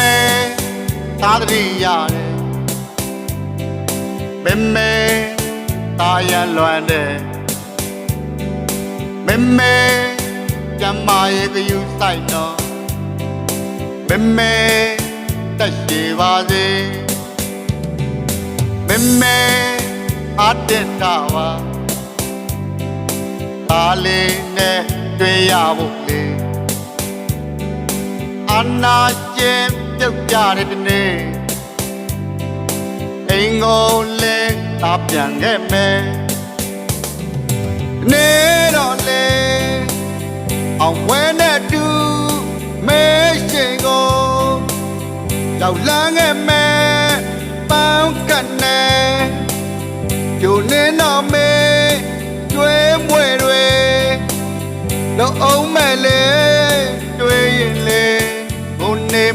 မဲသာတရိရတယ်မမဲတာရလွမ်းတယ်မမဲကျမရဲ့ကယူဆိုင်တော့မမဲတက်ရှိပါစေမမဲအတက်တာပါပါလေးနဲ့တွေ့ရဖို့လေအနာကျင် ပြုတ်ကြတဲ့ဒီနေ့အိမ်ကိုလဲတာပြန်ခဲ့မယ်နေတော့လေအောင်ဝဲနဲ့တူမေးရှင်ကိုရောက်လန်းခဲ့မယ်ပန်းကနေကျိုနေတော့မေးကျွေးမွေတွေတော့အောင်မဲ့လေတွေ့ရင်လေဘု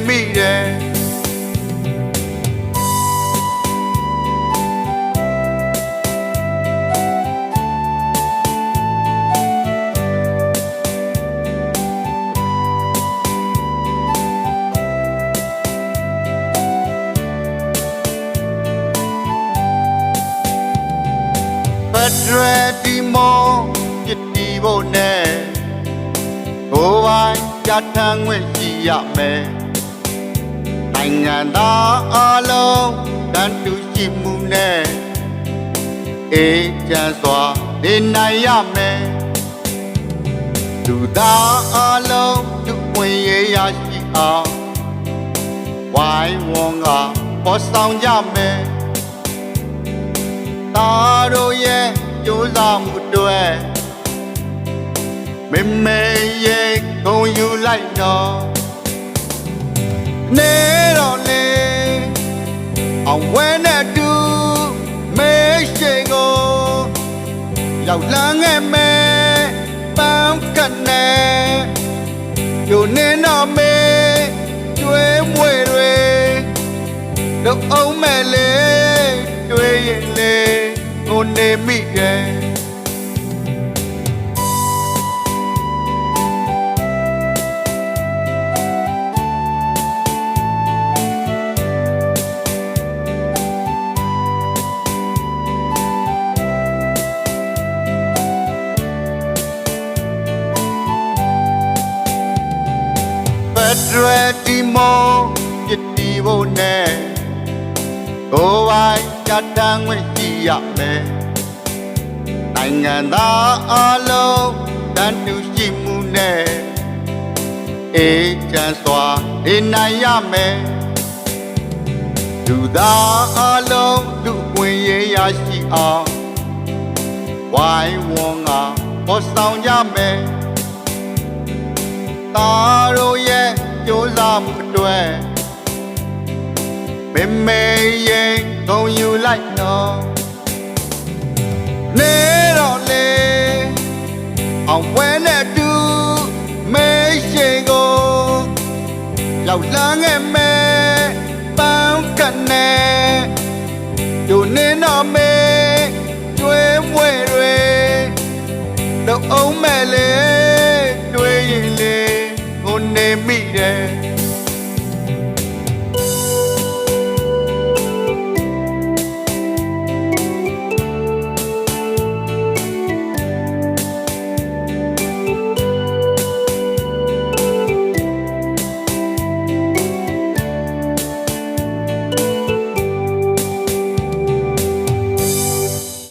န်နေမိတယ်ဖက်ဒရယ်ဒီမောပြစ်တီဖို့ နဲ့ဘိုးပိုင်းကြထမ်းခွင့်ရှိရမယ်နိုင်ငံသားအလုံးတန်တူရှိမှုနဲ့အေးချမ်းစွာနေနိုင်ရမယ်လူသားအလုံးလူဝင်ရရရှိအောင်ဝိုင်းဝန်းကပေါ်ဆောင်ကြမယ်ตาတို့ရဲ့ကြိုးစားမှုတွေမမေရဲ့ဂုံယူလိုက်တော့နေတော့လေ အောင်ဝဲနဲ့တူမေးရှိန်ကိုရောက်လန်းခဲ့မယ်ပန်းကနေယိုနေတော့မေးကျွေးမွေတွေတော့အောင်မဲ့လေတွေ့ရင်လေကိုနေမိရဲ့ ဖက်ဒရယ်ဒီမိုပြစ်တီဖို့နဲ့ကိုယ်ပိုင်ကြတန်းခွင့်ရှိရမယ်နိုင်ငံသားအလုံးတန်တူရှိမှုနဲ့အေးချမ်းစွာနေနိုင်ရမယ်လူသားအလုံးလူဝင်ရရရှိအောင်ဝိုင်းဝန်းကပေါ်ဆောင်ကြမယ်ตาတို့ရဲ့ ကြိုးစားမှုအတွက်မမေရဲ့ဂုံယူလိုက်တော့နေတော့လေအောင်ပွဲနဲ့တူမေးရှိန်ကိုရောက်လန်းခဲ့မယ်ပ